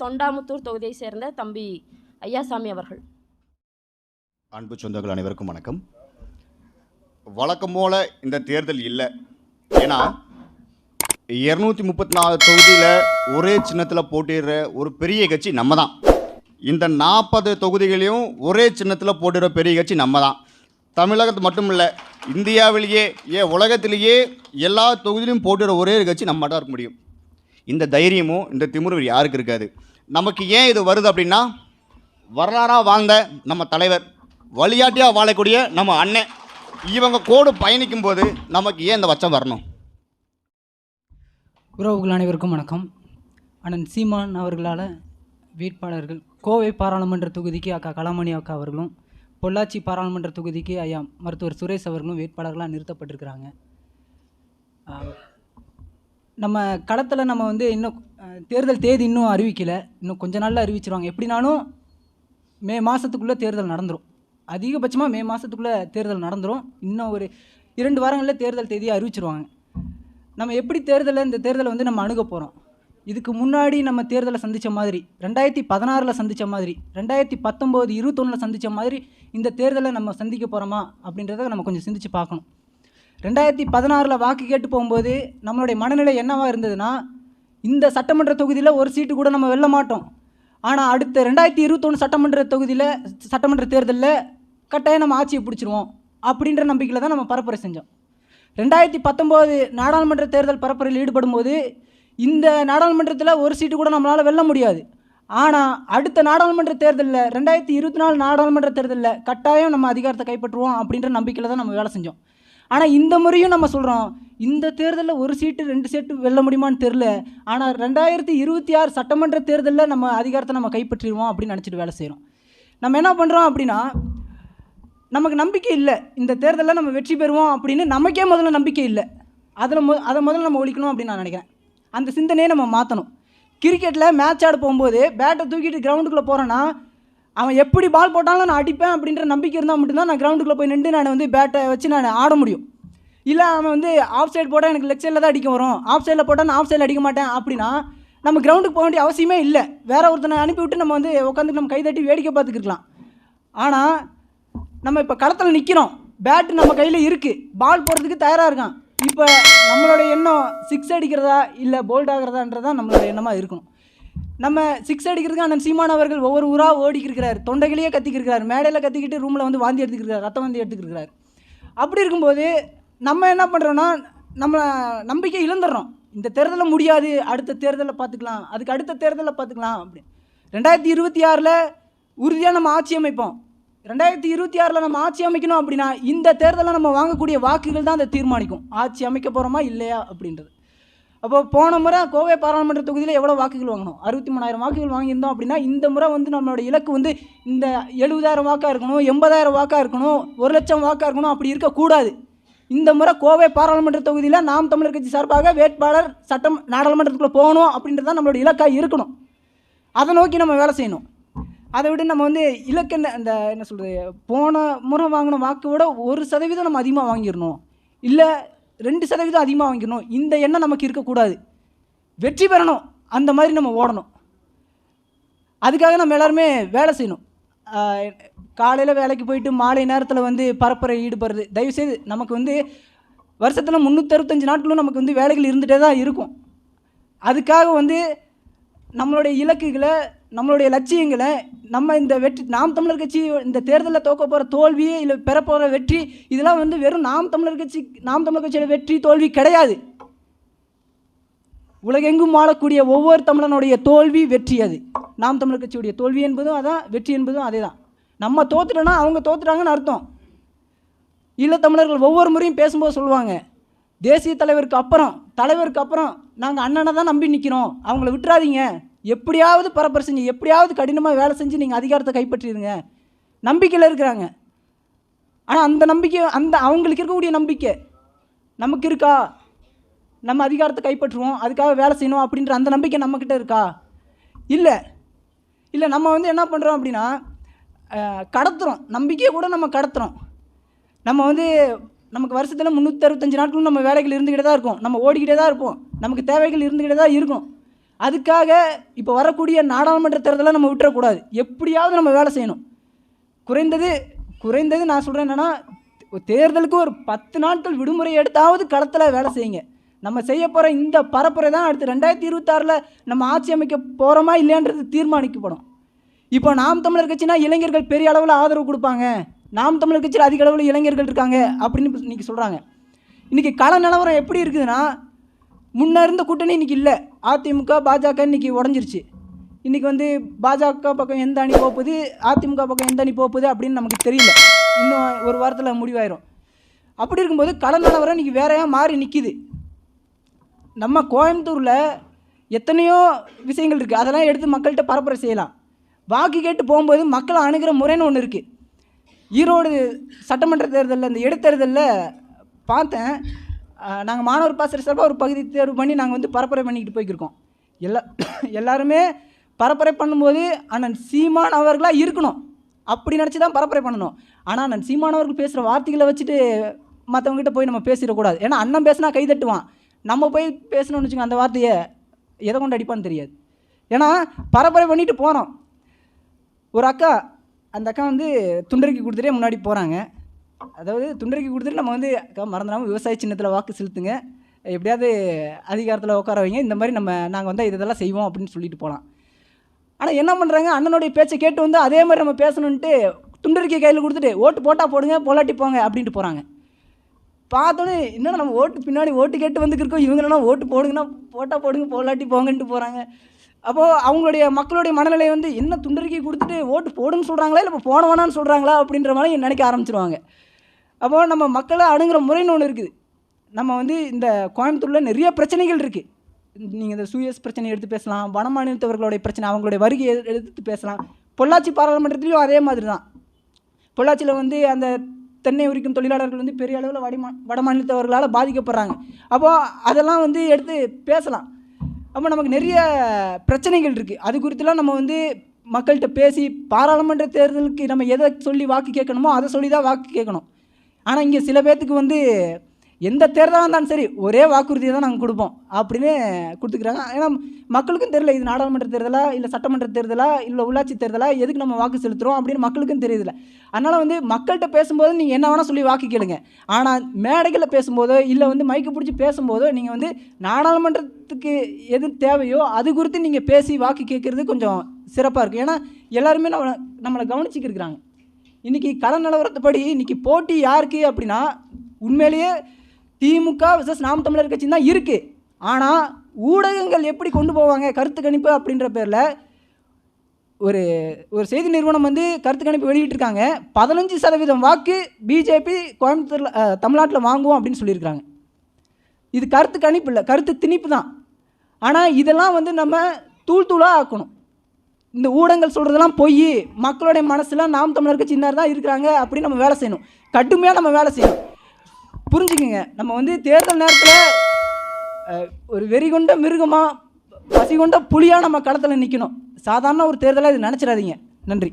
தொண்டாமுத்தூர் தொகுதியை சேர்ந்த தம்பி ஐயாசாமி அவர்கள். அன்பு சொந்தங்கள் அனைவருக்கும் வணக்கம். வழக்கம் போல இந்த தேர்தல் இல்லை. ஏன்னா இரநூத்தி முப்பத்தி நாலு தொகுதியில் ஒரே சின்னத்தில் போட்டிடுற ஒரு பெரிய கட்சி நம்ம தான் இந்த நாற்பது தொகுதிகளையும் ஒரே சின்னத்தில் போட்டிடுற பெரிய கட்சி நம்ம தான் தமிழகத்து மட்டும் இல்லை இந்தியாவிலேயே ஏன் உலகத்திலேயே எல்லா தொகுதியிலும் போட்டிடுற ஒரே கட்சி நம்ம தான் இருக்க முடியும். இந்த தைரியமும் இந்த திமிரும் யாருக்கு இருக்காது? நமக்கு ஏன் இது வருது அப்படின்னா வரலாறாக வாழ்ந்த நம்ம தலைவர் வழியாட்டியாக வாழக்கூடிய நம்ம அண்ணன் இவங்க கோடு பயணிக்கும் போது நமக்கு ஏன் இந்த வச்சம் வரணும்? உறவுகள் அனைவருக்கும் வணக்கம். அண்ணன் சீமான் அவர்களால் வேட்பாளர்கள் கோவை பாராளுமன்ற தொகுதிக்கு அக்கா கலாமணி அக்கா அவர்களும் பொள்ளாச்சி பாராளுமன்ற தொகுதிக்கு ஐயா மருத்துவர் சுரேஷ் அவர்களும் வேட்பாளர்களாக நிறுத்தப்பட்டிருக்கிறாங்க. நம்ம களத்தில் நம்ம வந்து இன்னும் தேர்தல் தேதி இன்னும் அறிவிக்கலை. இன்னும் கொஞ்ச நாளில் அறிவிச்சிருவாங்க. எப்படினாலும் மே மாதத்துக்குள்ளே தேர்தல் நடந்துடும் அதிகபட்சமாக மே மாதத்துக்குள்ளே தேர்தல் நடந்துடும் இன்னும் ஒரு இரண்டு வாரங்களில் தேர்தல் தேதியை அறிவிச்சிருவாங்க. நம்ம எப்படி தேர்தலை இந்த தேர்தலை வந்து நம்ம அணுக போகிறோம் இதுக்கு முன்னாடி நம்ம தேர்தலை சந்தித்த மாதிரி ரெண்டாயிரத்தி பதினாறில் சந்தித்த மாதிரி ரெண்டாயிரத்தி பத்தொம்போது இருபத்தொன்னில் சந்தித்த மாதிரி இந்த தேர்தலை நம்ம சந்திக்க போகிறோமா அப்படின்றத நம்ம கொஞ்சம் சிந்திச்சு பார்க்கணும். ரெண்டாயிரத்தி பதினாறில் வாக்கு கேட்டு போகும்போது நம்மளுடைய மனநிலை என்னவாக இருந்ததுன்னா இந்த சட்டமன்ற தொகுதியில் ஒரு சீட்டு கூட நம்ம வெல்ல மாட்டோம். ஆனால் அடுத்த ரெண்டாயிரத்தி இருபத்தொன்று சட்டமன்ற தொகுதியில் சட்டமன்ற தேர்தலில் கட்டாயம் நம்ம ஆட்சியை பிடிச்சிருவோம் அப்படின்ற நம்பிக்கையில் தான் நம்ம பரப்புரை செஞ்சோம். ரெண்டாயிரத்தி பத்தொம்போது நாடாளுமன்ற தேர்தல் பரப்புரையில் ஈடுபடும் போது இந்த நாடாளுமன்றத்தில் ஒரு சீட்டு கூட நம்மளால் வெல்ல முடியாது. ஆனால் அடுத்த நாடாளுமன்ற தேர்தலில் ரெண்டாயிரத்தி இருபத்தி நாலு நாடாளுமன்ற தேர்தலில் கட்டாயம் நம்ம அதிகாரத்தை கைப்பற்றுவோம் அப்படின்ற நம்பிக்கையில் தான் நம்ம வேலை செஞ்சோம். ஆனால் இந்த முறையும் நம்ம சொல்கிறோம் இந்த தேர்தலில் ஒரு சீட்டு ரெண்டு சீட்டு வெல்ல முடியுமான்னு தெரில ஆனால் ரெண்டாயிரத்தி இருபத்தி ஆறு சட்டமன்ற தேர்தலில் நம்ம அதிகாரத்தை நம்ம கைப்பற்றிடுவோம் அப்படின்னு நினச்சிட்டு வேலை செய்கிறோம் நம்ம என்ன பண்ணுறோம் அப்படின்னா நமக்கு நம்பிக்கை இல்லை. இந்த தேர்தலில் நம்ம வெற்றி பெறுவோம் அப்படின்னு நமக்கே முதல்ல நம்பிக்கை இல்லை. அதில் மு அதை முதல்ல நம்ம ஒழிக்கணும் அப்படின்னு நான் நினைக்கிறேன். அந்த சிந்தனையை நம்ம மாற்றணும் கிரிக்கெட்டில் மேட்ச் ஆட போகும்போது பேட்டை தூக்கிட்டு கிரவுண்டுக்குள்ளே போகிறோன்னா அவன் எப்படி பால் போட்டாலும் நான் அடிப்பேன் அப்படின்ற நம்பிக்கை இருந்தால் மட்டும்தான் நான் கிரவுண்டுக்குள்ளே போய் நின்று நான் வந்து பேட்டை வச்சு நான் ஆட முடியும். இல்லை அவன் வந்து ஆஃப் சைடு போட்டால் எனக்கு லெக் சைடில் தான் அடிக்க வரும். ஆஃப் சைடில் போட்டால் நான் ஆஃப் சைடில் அடிக்க மாட்டேன் அப்படின்னா நம்ம கிரவுண்டுக்கு போக வேண்டிய அவசியமே இல்லை. வேற ஒருத்தனை அனுப்பிவிட்டு நம்ம வந்து உட்காந்து நம்ம கைதட்டி வேடிக்கை பார்த்துக்கிருக்கலாம். ஆனால் நம்ம இப்போ களத்தில் நிற்கிறோம் பேட்டு நம்ம கையில் இருக்குது பால் போடுறதுக்கு தயாராக இருக்கான். இப்போ நம்மளோட எண்ணம் சிக்ஸ் அடிக்கிறதா இல்லை போல்ட் ஆகிறதான்றதான் நம்மளோட எண்ணமாக இருக்கணும். நம்ம சிக்ஸ் அடிக்கிறதுக்கு அண்ணன் சீமான் அவர்கள் ஒவ்வொரு ஊராக ஓடிக்கிருக்கிறார். தொண்டைகளையே கத்திக்கிருக்கிறார். மேடையில் கத்திக்கிட்டு ரூமில் வந்து வாந்தி எடுத்துக்கிறார் ரத்தம் வாந்தி எடுத்துக்கிறார் அப்படி இருக்கும்போது நம்ம என்ன பண்ணுறோன்னா நம்ம நம்பிக்கை இழந்துடுறோம். இந்த தேர்தலில் முடியாது அடுத்த தேர்தலில் பார்த்துக்கலாம் அதுக்கு அடுத்த தேர்தலில் பார்த்துக்கலாம் அப்படி ரெண்டாயிரத்தி இருபத்தி ஆறில் உறுதியாக நம்ம ஆட்சி அமைப்போம். ரெண்டாயிரத்தி இருபத்தி ஆறில் நம்ம ஆட்சி அமைக்கணும் அப்படின்னா இந்த தேர்தலில் நம்ம வாங்கக்கூடிய வாக்குகள் தான் அதை தீர்மானிக்கும். ஆட்சி அமைக்க போகிறோமா இல்லையா அப்படின்றது. அப்போ போன முறை கோவை பாராளுமன்ற தொகுதியில் எவ்வளோ வாக்குகள் வாங்கணும் அறுபத்தி மூணாயிரம் வாக்குகள் வாங்கியிருந்தோம் அப்படின்னா இந்த முறை வந்து நம்மளோட இலக்கு வந்து இந்த எழுபதாயிரம் வாக்காக இருக்கணும் எண்பதாயிரம் வாக்காக இருக்கணும் ஒரு லட்சம் வாக்காக இருக்கணும் அப்படி இருக்கக்கூடாது இந்த முறை கோவை பாராளுமன்ற தொகுதியில் நாம் தமிழர் கட்சி சார்பாக வேட்பாளர் சட்டம் நாடாளுமன்றத்துக்குள்ளே போகணும் அப்படின்றது தான் நம்மளோட இலக்காக இருக்கணும். அதை நோக்கி நம்ம வேலை செய்யணும். அதை விட நம்ம வந்து இலக்கு என்ன அந்த என்ன சொல்கிறது போன முறை வாங்கின வாக்கை விட ஒரு சதவீதம் நம்ம அதிகமாக வாங்கிடணும். இல்லை ரெண்டு சதவீதம் அதிகமாக வாங்கிக்கணும். இந்த எண்ணம் நமக்கு இருக்கக்கூடாது. வெற்றி பெறணும். அந்த மாதிரி நம்ம ஓடணும். அதுக்காக நம்ம எல்லாருமே வேலை செய்யணும். காலையில் வேலைக்கு போயிட்டு மாலை நேரத்தில் வந்து பரப்புரை ஈடுபடுறது. தயவுசெய்து நமக்கு வந்து வருஷத்தில் முந்நூற்றறுபத்தஞ்சு நாட்களும் நமக்கு வந்து வேலைகள் இருந்துகிட்டே தான் இருக்கும். அதுக்காக வந்து நம்மளுடைய இலக்குகளை நம்மளுடைய லட்சியங்களை நம்ம இந்த வெற்றி நாம் தமிழர் கட்சி இந்த தேர்தலில் தோக்க போகிற தோல்வி இல்லை பெற போகிற வெற்றி இதெல்லாம் வந்து வெறும் நாம் தமிழர் கட்சி நாம் தமிழர் கட்சியோட வெற்றி தோல்வி கிடையாது. உலகெங்கும் வாழக்கூடிய ஒவ்வொரு தமிழனுடைய தோல்வி வெற்றி அது. நாம் தமிழர் கட்சியுடைய தோல்வி என்பதும் அதான் வெற்றி என்பதும் அதே தான் நம்ம தோத்துட்டோன்னா அவங்க தோத்துட்டாங்கன்னு அர்த்தம். ஈழத்தமிழர்கள் ஒவ்வொரு முறையும் பேசும்போது சொல்லுவாங்க தேசிய தலைவருக்கு அப்புறம் தலைவருக்கு அப்புறம் நாங்கள் அண்ணனை தான் நம்பி நிற்கிறோம் அவங்கள விட்டுறாதீங்க. எப்படியாவது பரப்புரை செஞ்சு எப்படியாவது கடினமாக வேலை செஞ்சு நீங்கள் அதிகாரத்தை கைப்பற்றிடுங்க. நம்பிக்கையில் இருக்கிறாங்க. ஆனால் அந்த நம்பிக்கை அந்த அவங்களுக்கு இருக்கக்கூடிய நம்பிக்கை நமக்கு இருக்கா? நம்ம அதிகாரத்தை கைப்பற்றுவோம் அதுக்காக வேலை செய்யணும் அப்படின்ற அந்த நம்பிக்கை நம்மக்கிட்ட இருக்கா? இல்லை. இல்லை நம்ம வந்து என்ன பண்ணுறோம் அப்படின்னா கடத்துகிறோம் நம்பிக்கையை கூட நம்ம கடத்துகிறோம் நம்ம வந்து நமக்கு வருஷத்தில் முந்நூற்றி அறுபத்தஞ்சு நாட்களும் நம்ம வேலைகள் இருந்துக்கிட்டே தான் இருக்கும். நம்ம ஓடிக்கிட்டே தான் இருப்போம். நமக்கு தேவைகள் இருந்துக்கிட்டே தான் இருக்கும். அதுக்காக இப்போ வரக்கூடிய நாடாளுமன்ற தேர்தலை நம்ம விட்டுறக்கூடாது. எப்படியாவது நம்ம வேலை செய்யணும். குறைந்தது குறைந்தது நான் சொல்கிறேன் என்னென்னா தேர்தலுக்கு ஒரு பத்து நாட்கள் விடுமுறை எடுத்தாவது களத்தில் வேலை செய்யுங்க. நம்ம செய்ய போகிற இந்த பரப்புரை தான் அடுத்து ரெண்டாயிரத்தி இருபத்தாறில் நம்ம ஆட்சி அமைக்க போகிறோமா இல்லையான்றது தீர்மானிக்கப்படும். இப்போ நாம் தமிழர் கட்சினா இளைஞர்கள் பெரிய அளவில் ஆதரவு கொடுப்பாங்க. நாம் தமிழர் கட்சியில் அதிக அளவில் இளைஞர்கள் இருக்காங்க அப்படின்னு இன்றைக்கி சொல்கிறாங்க இன்றைக்கி கள நிலவரம் எப்படி இருக்குதுன்னா முன்ன இருந்த கூட்டணி இன்றைக்கி இல்லை. அதிமுக பாஜக இன்றைக்கி உடஞ்சிருச்சு. இன்றைக்கி வந்து பாஜக பக்கம் எந்த அணி போகுது அதிமுக பக்கம் எந்த அணி போகுது அப்படின்னு நமக்கு தெரியல. இன்னும் ஒரு வாரத்தில் முடிவாயிரும். அப்படி இருக்கும்போது கள நிலவரம் இன்றைக்கி வேறையாக மாறி நிற்கிது நம்ம கோயம்புத்தூரில் எத்தனையோ விஷயங்கள் இருக்குது அதெல்லாம் எடுத்து மக்கள்கிட்ட பரப்புரை செய்யலாம். வாக்கு கேட்டு போகும்போது மக்களை அணுகிற முறைன்னு ஒன்று இருக்குது ஈரோடு சட்டமன்ற தேர்தலில் இந்த இடைத்தேர்தலில் பார்த்தேன். நாங்கள் மாணவர் பாசறை சார்பாக ஒரு பகுதி தேர்வு பண்ணி நாங்கள் வந்து பரப்புரை பண்ணிக்கிட்டு போய்க்கிருக்கோம். எல்லா எல்லாருமே பரப்புரை பண்ணும்போது அண்ணன் சீமான் அவர்களாக இருக்கணும். அப்படி நினச்சி தான் பரப்புரை பண்ணணும். ஆனால் அண்ணன் சீமான் அவர்கள் பேசுகிற வார்த்தைகளை வச்சுட்டு மற்றவங்ககிட்ட போய் நம்ம பேசிடக்கூடாது. ஏன்னா அண்ணன் பேசினா கை தட்டுவான். நம்ம போய் பேசணும்னு வச்சுக்கோங்க அந்த வார்த்தையை எதை கொண்டு அடிப்பான்னு தெரியாது. ஏன்னா பரப்புரை பண்ணிட்டு போகிறோம் ஒரு அக்கா அந்த அக்கா வந்து துண்டறிக்கை கொடுத்துட்டே முன்னாடி போகிறாங்க அதாவது துண்டறிக்கை கொடுத்துட்டு நம்ம வந்து மறந்துடாமல் விவசாய சின்னத்தில் வாக்கு செலுத்துங்க. எப்படியாவது அதிகாரத்தில் உட்கார வைங்க. இந்த மாதிரி நம்ம நாங்கள் வந்து இதெல்லாம் செய்வோம் அப்படின்னு சொல்லிட்டு போகலாம் ஆனால் என்ன பண்ணுறாங்க அண்ணனுடைய பேச்சை கேட்டு வந்து அதே மாதிரி நம்ம பேசணுன்ட்டு துண்டறிக்கை கையில் கொடுத்துட்டு ஓட்டு போட்டால் போடுங்க பொலாட்டி போங்க அப்படின்ட்டு போகிறாங்க பார்த்தோன்னே இன்னும் நம்ம ஓட்டு பின்னாடி ஓட்டு கேட்டு வந்துக்கிருக்கோம். இவங்களெல்லாம் ஓட்டு போடுங்கன்னா போட்டால் போடுங்க போலாட்டி போங்கன்ட்டு போகிறாங்க அப்போது அவங்களுடைய மக்களுடைய மனநிலை வந்து என்ன துண்டறிக்கை கொடுத்துட்டு ஓட்டு போடுன்னு சொல்கிறாங்களா இல்லை இப்போ போன வேணான்னு சொல்கிறாங்களா அப்படின்ற மாதிரி நினைக்க ஆரம்பிச்சிருவாங்க. அப்போது நம்ம மக்களை அணுகிற முறைன்னு ஒன்று இருக்குது. நம்ம வந்து இந்த கோயம்புத்தூரில் நிறைய பிரச்சனைகள் இருக்குது நீங்கள் இந்த சூயஸ் பிரச்சனை எடுத்து பேசலாம். வட மாநிலத்தவர்களுடைய பிரச்சனை அவங்களுடைய வருகையை எடுத்து பேசலாம். பொள்ளாச்சி பாராளுமன்றத்துலேயும் அதே மாதிரி தான் பொள்ளாச்சியில் வந்து அந்த தென்னை உரிக்கும் தொழிலாளர்கள் வந்து பெரிய அளவில் வடமா வட மாநிலத்தவர்களால் பாதிக்கப்படுறாங்க. அப்போது அதெல்லாம் வந்து எடுத்து பேசலாம். அப்போ நமக்கு நிறைய பிரச்சனைகள் இருக்குது அது குறித்துலாம் நம்ம வந்து மக்கள்கிட்ட பேசி பாராளுமன்ற தேர்தலுக்கு நம்ம எதை சொல்லி வாக்கு கேட்கணுமோ அதை சொல்லி தான் வாக்கு கேட்கணும். ஆனால் இங்கே சில பேர்த்துக்கு வந்து எந்த தேர்தலாக இருந்தாலும் சரி ஒரே வாக்குறுதியை தான் நாங்கள் கொடுப்போம் அப்படின்னு கொடுத்துக்கிறாங்க. ஏன்னா மக்களுக்கும் தெரியல இது நாடாளுமன்ற தேர்தலா இல்லை சட்டமன்ற தேர்தலா இல்லை உள்ளாட்சி தேர்தலா எதுக்கு நம்ம வாக்கு செலுத்துகிறோம் அப்படின்னு மக்களுக்கும் தெரியுதுல அதனால் வந்து மக்கள்கிட்ட பேசும்போது நீங்கள் என்ன வேணால் சொல்லி வாக்கு கேளுங்க. ஆனால் மேடைகளில் பேசும்போதோ இல்லை வந்து மைக்கு பிடிச்சி பேசும்போதோ நீங்கள் வந்து நாடாளுமன்றத்துக்கு எது தேவையோ அது குறித்து நீங்கள் பேசி வாக்கு கேட்குறது கொஞ்சம் சிறப்பாக இருக்கும். ஏன்னா எல்லாருமே நம்ம நம்மளை கவனிச்சிக்கிருக்கிறாங்க இன்றைக்கி கள நிலவரத்துப்படி இன்றைக்கி போட்டி யாருக்கு அப்படின்னா உண்மையிலேயே திமுக விசஸ் நாம் தமிழர் கட்சி தான் இருக்குது ஆனால் ஊடகங்கள் எப்படி கொண்டு போவாங்க? கருத்து கணிப்பு அப்படின்ற பேரில் ஒரு ஒரு செய்தி நிறுவனம் வந்து கருத்து கணிப்பு வெளியிட்டிருக்காங்க. பதினஞ்சு சதவீதம் வாக்கு பிஜேபி கோயம்புத்தூரில் தமிழ்நாட்டில் வாங்குவோம் அப்படின்னு சொல்லியிருக்காங்க இது கருத்து கணிப்பு இல்லை கருத்து திணிப்பு தான். ஆனால் இதெல்லாம் வந்து நம்ம தூள் தூளாக ஆக்கணும். இந்த ஊடகங்கள் சொல்கிறதெல்லாம் பொய் மக்களுடைய மனசில் நாம் தமிழர் கட்சி இன்னார் தான் இருக்கிறாங்க அப்படின்னு நம்ம வேலை செய்யணும். கடுமையாக நம்ம வேலை செய்யணும். புரிஞ்சுக்கங்க. நம்ம வந்து தேர்தல் நேரத்தில் ஒரு வெறி கொண்ட மிருகமாக பசி கொண்ட புளியாக நம்ம களத்தில் நிற்கணும் சாதாரண ஒரு தேர்தலாக இது நினச்சிடாதீங்க. நன்றி.